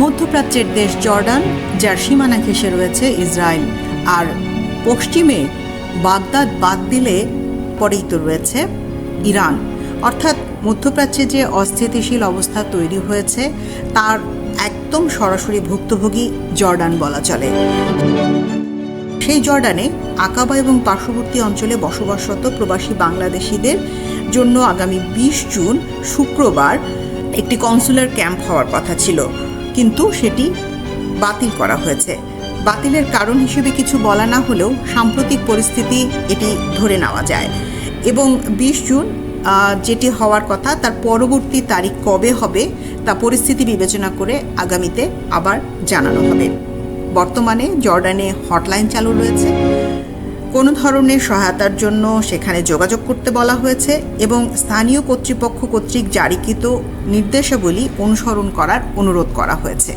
মধ্যপ্রাচ্যের দেশ জর্ডান, যার সীমানা ঘেঁষে রয়েছে ইসরায়েল। আর পশ্চিমে বাগদাদ বাদ দিলে পরেই তো রয়েছে ইরান। অর্থাৎ মধ্যপ্রাচ্যে যে অস্থিতিশীল অবস্থা তৈরি হয়েছে, তার একদম সরাসরি ভুক্তভোগী জর্ডান বলা চলে। সেই জর্ডানে আকাবা এবং পার্শ্ববর্তী অঞ্চলে বসবাসরত প্রবাসী বাংলাদেশিদের জন্য আগামী বিশ জুন শুক্রবার একটি কনসুলার ক্যাম্প হওয়ার কথা ছিল। কিন্তু সেটি বাতিল করা হয়েছে। বাতিলের কারণ হিসেবে কিছু বলা না হলেও সাম্প্রতিক পরিস্থিতি এটি ধরে নেওয়া যায়। এবং বিশ জুন যেটি হওয়ার কথা, তার পরবর্তী তারিখ কবে হবে, তা পরিস্থিতি বিবেচনা করে আগামীতে আবার জানানো হবে। বর্তমানে জর্ডানে হটলাইন চালু রয়েছে। কোনো ধরনের সহায়তার জন্য সেখানে যোগাযোগ করতে বলা হয়েছে এবং স্থানীয় কর্তৃপক্ষ কর্তৃক জারিকৃত নির্দেশাবলী অনুসরণ করার অনুরোধ করা হয়েছে।